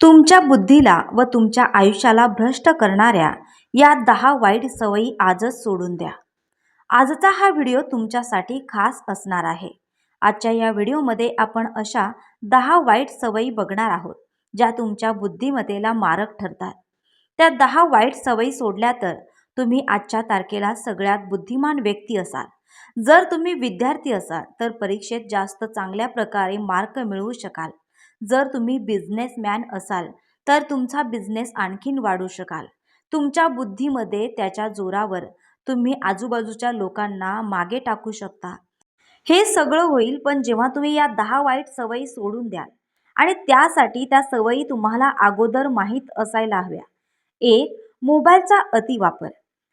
तुमच्या बुद्धीला व तुमच्या आयुष्याला भ्रष्ट करणाऱ्या या दहा वाईट सवयी आजच सोडून द्या. आजचा हा व्हिडिओ तुमच्यासाठी खास असणार आहे. आजच्या या व्हिडिओमध्ये आपण अशा दहा वाईट सवयी बघणार आहोत ज्या तुमच्या बुद्धिमत्तेला मारक ठरतात. त्या दहा वाईट सवयी सोडल्या तर तुम्ही आजच्या तारखेला सगळ्यात बुद्धिमान व्यक्ती असाल. जर तुम्ही विद्यार्थी असाल तर परीक्षेत जास्त चांगल्या प्रकारे मार्क मिळवू शकाल. जर तुम्ही बिझनेसमॅन असाल तर तुमचा बिझनेस आणखीन वाढू शकाल. तुमच्या बुद्धीमध्ये त्याच्या जोरावर तुम्ही आजूबाजूच्या लोकांना मागे टाकू शकता. हे सगळं होईल पण जेव्हा तुम्ही या दहा वाईट सवयी सोडून द्याल आणि त्यासाठी त्या सवयी तुम्हाला अगोदर माहीत असायला हव्या. एक मोबाईलचा अतिवापर.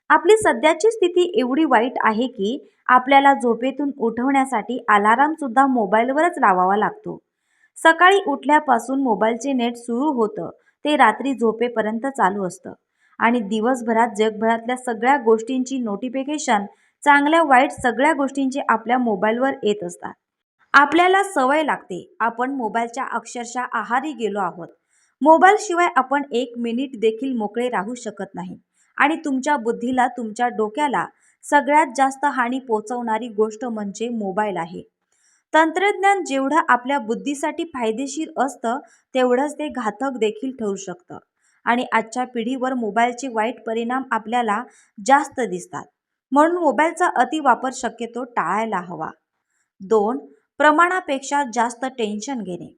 आपली सध्याची स्थिती एवढी वाईट आहे की आपल्याला झोपेतून उठवण्यासाठी अलारामसुद्धा मोबाईलवरच लावावा लागतो. सकाळी उठल्यापासून मोबाईलचे नेट सुरू होतं. ते रात्री झोपेपर्यंत चालू असतं. आणि दिवसभरात जगभरातल्या सगळ्या गोष्टींची नोटिफिकेशन चांगल्या वाईट सगळ्या गोष्टींचे आपल्या मोबाईलवर येत असतात. आपल्याला सवय लागते. आपण मोबाईलच्या अक्षरशः आहारी गेलो आहोत. मोबाईलशिवाय आपण एक मिनिट देखील मोकळे राहू शकत नाही. आणि तुमच्या बुद्धीला तुमच्या डोक्याला सगळ्यात जास्त हानी पोचवणारी गोष्ट म्हणजे मोबाईल आहे. तंत्रज्ञान जेवढं आपल्या बुद्धीसाठी फायदेशीर असतं तेवढंच ते घातक देखील ठरू शकतं. आणि आजच्या पिढीवर मोबाईलचे वाईट परिणाम आपल्याला जास्त दिसतात. म्हणून मोबाईलचा अतिवापर शक्यतो टाळायला हवा. दोन प्रमाणापेक्षा जास्त टेन्शन घेणे.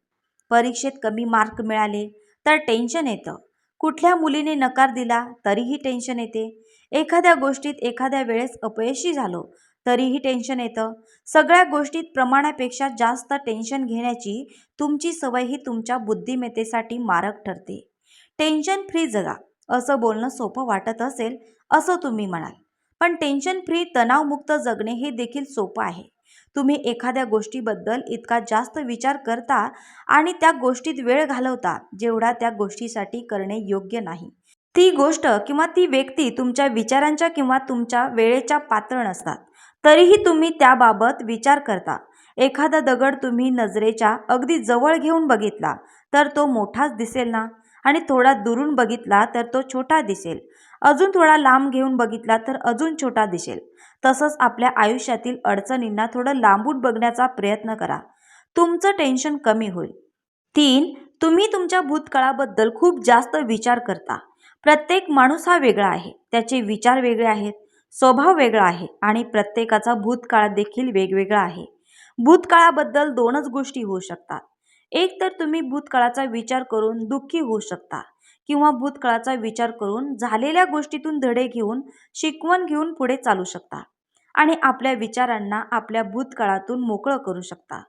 परीक्षेत कमी मार्क मिळाले तर टेन्शन येतं. कुठल्या मुलीने नकार दिला तरीही टेन्शन येते. एखाद्या गोष्टीत एखाद्या वेळेस अपयशी झालो तरीही टेन्शन येतं. सगळ्या गोष्टीत प्रमाणापेक्षा जास्त टेन्शन घेण्याची तुमची सवय ही तुमच्या बुद्धिमत्तेसाठी मारक ठरते. टेन्शन फ्री जगा असं बोलणं सोपं वाटत असेल असं तुम्ही म्हणाल. पण टेन्शन फ्री तणावमुक्त जगणे हे देखील सोपं आहे. तुम्ही एखाद्या गोष्टीबद्दल इतका जास्त विचार करता आणि त्या गोष्टीत वेळ घालवता जेवढा त्या गोष्टीसाठी करणे योग्य नाही. ती गोष्ट किंवा ती व्यक्ती तुमच्या विचारांच्या किंवा तुमच्या वेळेच्या पात्र नसतात. तरीही तुम्ही त्याबाबत विचार करता. एखादा दगड तुम्ही नजरेच्या अगदी जवळ घेऊन बघितला तर तो मोठाच दिसेल ना? आणि थोडा दुरून बघितला तर तो छोटा दिसेल. अजून थोडा लांब घेऊन बघितला तर अजून छोटा दिसेल. तसंच आपल्या आयुष्यातील अडचणींना थोडं लांबून बघण्याचा प्रयत्न करा. तुमचं टेन्शन कमी होईल. तीन तुम्ही तुमच्या भूतकाळाबद्दल खूप जास्त विचार करता. प्रत्येक माणूस हा वेगळा आहे. त्याचे विचार वेगळे आहेत. स्वभाव वेगळा आहे आणि प्रत्येकाचा भूतकाळ देखील वेगवेगळा आहे. भूतकाळाबद्दल दोनच गोष्टी होऊ शकतात. एक तर तुम्ही भूतकाळाचा विचार करून दुःखी होऊ शकता किंवा भूतकाळाचा विचार करून झालेल्या गोष्टीतून धडे घेऊन शिकवण घेऊन पुढे चालू शकता आणि आपल्या विचारांना आपल्या भूतकाळातून मोकळं करू शकता.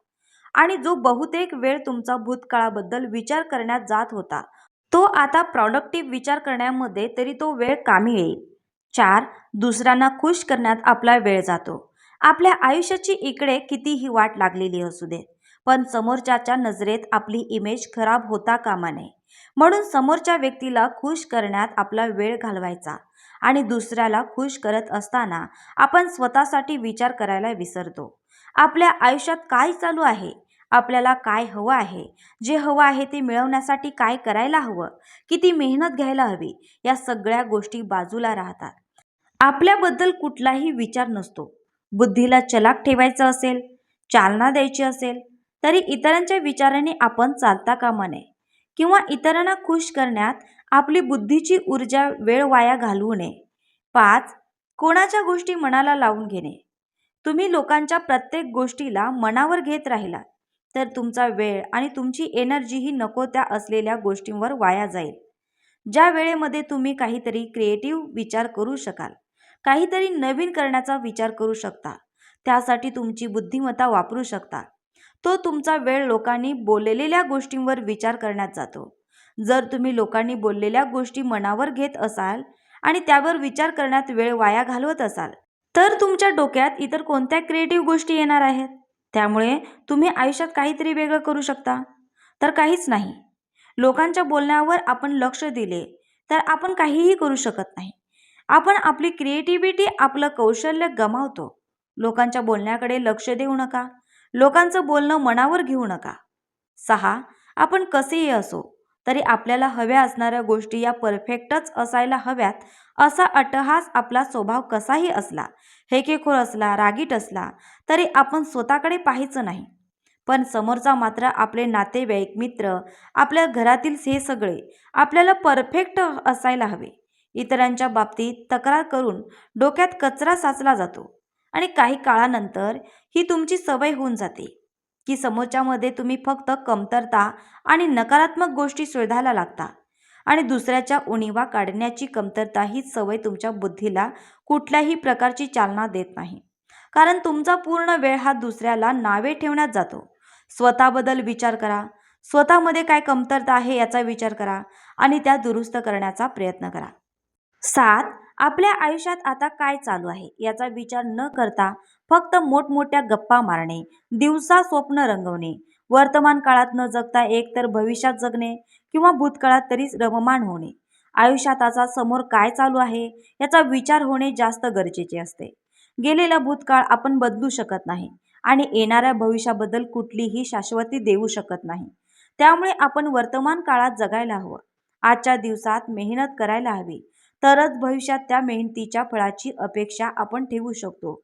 आणि जो बहुतेक वेळ तुमचा भूतकाळाबद्दल विचार करण्यात जात होता तो आता प्रॉडक्टिव्ह विचार करण्यामध्ये तरी तो वेळ कामी येईल. चार दुसऱ्यांना खुश करण्यात आपला वेळ जातो. आपल्या आयुष्याची इकडे कितीही वाट लागलेली असू दे पण समोरच्याच्या नजरेत आपली इमेज खराब होता कामा नये. म्हणून समोरच्या व्यक्तीला खुश करण्यात आपला वेळ घालवायचा आणि दुसऱ्याला खुश करत असताना आपण स्वतःसाठी विचार करायला विसरतो. आपल्या आयुष्यात काय चालू आहे? आपल्याला काय हवं आहे? जे हवं आहे ते मिळवण्यासाठी काय करायला हवं? किती मेहनत घ्यायला हवी? या सगळ्या गोष्टी बाजूला राहतात. आपल्याबद्दल कुठलाही विचार नसतो. बुद्धीला चलाक ठेवायचं असेल चालना द्यायची असेल तरी इतरांच्या विचाराने आपण चालता कामा नये. किंवा इतरांना खुश करण्यात आपली बुद्धीची ऊर्जा वेळ वाया घालवू नये. पाच कोणाच्या गोष्टी मनाला लावून घेणे. तुम्ही लोकांच्या प्रत्येक गोष्टीला मनावर घेत राहिलात. तर तुमचा वेळ आणि तुमची एनर्जीही नको त्या असलेल्या गोष्टींवर वाया जाईल. ज्या वेळेमध्ये तुम्ही काहीतरी क्रिएटिव्ह विचार करू शकाल काहीतरी नवीन करण्याचा विचार करू शकता त्यासाठी तुमची बुद्धिमत्ता वापरू शकता. तो तुमचा वेळ लोकांनी बोललेल्या गोष्टींवर विचार करण्यात जातो. जर तुम्ही लोकांनी बोललेल्या गोष्टी मनावर घेत असाल आणि त्यावर विचार करण्यात वेळ वाया घालवत असाल तर तुमच्या डोक्यात इतर कोणत्या क्रिएटिव्ह गोष्टी येणार आहेत? त्यामुळे तुम्ही आयुष्यात काहीतरी वेगळं करू शकता. तर काहीच नाही. लोकांच्या बोलण्यावर आपण लक्ष दिले तर आपण काहीही करू शकत नाही. आपण आपली क्रिएटिव्हिटी आपलं कौशल्य गमावतो. लोकांच्या बोलण्याकडे लक्ष देऊ नका. लोकांचं बोलणं मनावर घेऊ नका. सहा आपण कसेही असो तरी आपल्याला हव्या असणाऱ्या गोष्टी या परफेक्टच असायला हव्यात असा अट्टहास आपला स्वभाव कसाही असला हेकेखोर असला रागीट असला तरी आपण स्वतःकडे पाहायचं नाही. पण समोरचा मात्र आपले नातेवाईक मित्र आपल्या घरातील हे सगळे आपल्याला परफेक्ट असायला हवे. इतरांच्या बाबतीत तक्रार करून डोक्यात कचरा साचला जातो आणि काही काळानंतर ही तुमची सवय होऊन जाते की समोरच्यामध्ये तुम्ही फक्त कमतरता आणि नकारात्मक गोष्टी शोधायला लागता. आणि दुसऱ्याच्या उणीवा काढण्याची कमतरता ही सवय तुमच्या बुद्धीला कुठल्याही प्रकारची चालना देत नाही. कारण तुमचा पूर्ण वेळ हा दुसऱ्याला नावे ठेवण्यात जातो. स्वतःबद्दल विचार करा. स्वतःमध्ये काय कमतरता आहे याचा विचार करा आणि त्या दुरुस्त करण्याचा प्रयत्न करा. सात आपल्या आयुष्यात आता काय चालू आहे याचा विचार न करता फक्त मोठमोठ्या गप्पा मारणे दिवसा स्वप्न रंगवणे वर्तमान काळात न जगता एक तर भविष्यात जगणे किंवा भूतकाळात तरीच रममाण होणे. आयुष्यात आता समोर काय चालू आहे याचा विचार होणे जास्त गरजेचे असते. गेलेला भूतकाळ आपण बदलू शकत नाही आणि येणाऱ्या भविष्याबद्दल कुठलीही शाश्वती देऊ शकत नाही. त्यामुळे आपण वर्तमान काळात जगायला हवं. आजच्या दिवसात मेहनत करायला हवी. तरच भविष्यात त्या मेहनतीच्या फळाची अपेक्षा आपण ठेवू शकतो.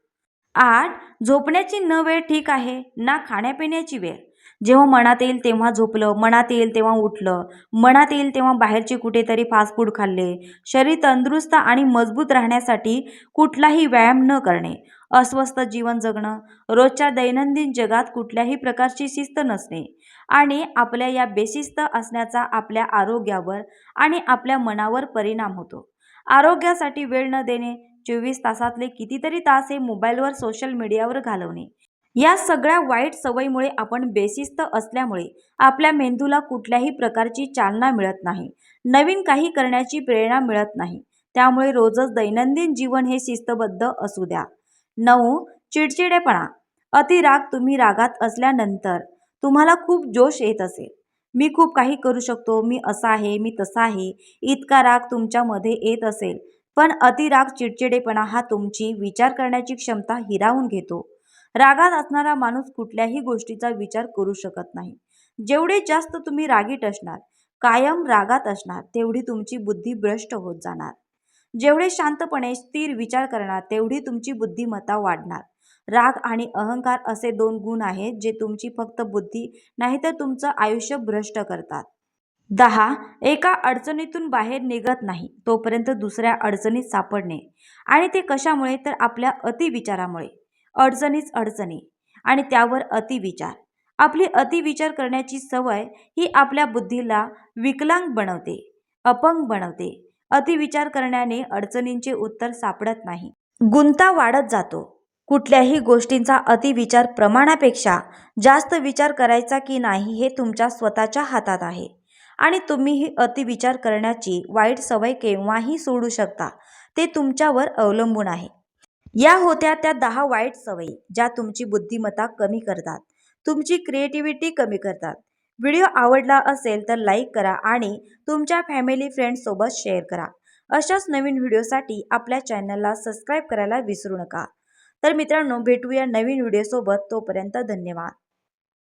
आठ झोपण्याची न वेळ ठीक आहे ना खाण्यापिण्याची वेळ. जेव्हा मनात येईल तेव्हा झोपलं मनात येईल तेव्हा उठलं मनात येईल तेव्हा बाहेरचे कुठेतरी फास्ट फूड खाल्ले. शरीर तंदुरुस्त आणि मजबूत राहण्यासाठी कुठलाही व्यायाम न करणे. अस्वस्थ जीवन जगणं. रोजच्या दैनंदिन जगात कुठल्याही प्रकारची शिस्त नसणे. आणि आपल्या या बेशिस्त असण्याचा आपल्या आरोग्यावर आणि आपल्या मनावर परिणाम होतो. आरोग्यासाठी वेळ न देणे चोवीस तासातले कितीतरी तास हे मोबाईलवर सोशल मीडियावर घालवणे. या सगळ्या वाईट सवयीमुळे आपण बेशिस्त असल्यामुळे आपल्या मेंदूला कुठल्याही प्रकारची चालना मिळत नाही. नवीन काही करण्याची प्रेरणा मिळत नाही. त्यामुळे रोजच दैनंदिन जीवन हे शिस्तबद्ध असू द्या. नऊ चिडचिडेपणा. अतिराग तुम्ही रागात असल्यानंतर तुम्हाला खूप जोश येत असेल. मी खूप काही करू शकतो मी असा आहे मी तसा आहे इतका राग तुमच्यामध्ये येत असेल. पण अतिराग चिडचिडेपणा हा तुमची विचार करण्याची क्षमता हिरावून घेतो. रागात असणारा माणूस कुठल्याही गोष्टीचा विचार करू शकत नाही. जेवढे जास्त तुम्ही रागीट असणार कायम रागात असणार तेवढी तुमची बुद्धी भ्रष्ट होत जाणार. जेवढे शांतपणे स्थिर विचार करणार तेवढी तुमची बुद्धिमत्ता वाढणार. राग आणि अहंकार असे दोन गुण आहेत जे तुमची फक्त बुद्धी नाहीतर तुमचं आयुष्य भ्रष्ट करतात. दहा एका अडचणीतून बाहेर निघत नाही तोपर्यंत दुसऱ्या अडचणीत सापडणे. आणि ते कशामुळे? तर आपल्या अतिविचारामुळे. अडचणीच अडचणी आणि त्यावर अतिविचार. आपली अतिविचार करण्याची सवय ही आपल्या बुद्धीला विकलांग बनवते अपंग बनवते. अतिविचार करण्याने अडचणींचे उत्तर सापडत नाही. गुंता वाढत जातो. कुठल्याही गोष्टींचा अतिविचार प्रमाणापेक्षा जास्त विचार करायचा की नाही हे तुमच्या स्वतःच्या हातात आहे. आणि तुम्ही ही अतिविचार करण्याची वाईट सवय केव्हाही सोडू शकता ते तुमच्यावर अवलंबून आहे. या होत्या त्या दहा वाईट सवयी ज्या तुमची बुद्धिमत्ता कमी करतात. तुमची क्रिएटिव्हिटी कमी करतात. व्हिडिओ आवडला असेल तर लाईक करा आणि तुमच्या फॅमिली फ्रेंड्ससोबत शेअर करा. अशाच नवीन व्हिडिओसाठी आपल्या चॅनलला सबस्क्राईब करायला विसरू नका. तर मित्रांनो भेटूया नवीन व्हिडिओसोबत. तोपर्यंत धन्यवाद.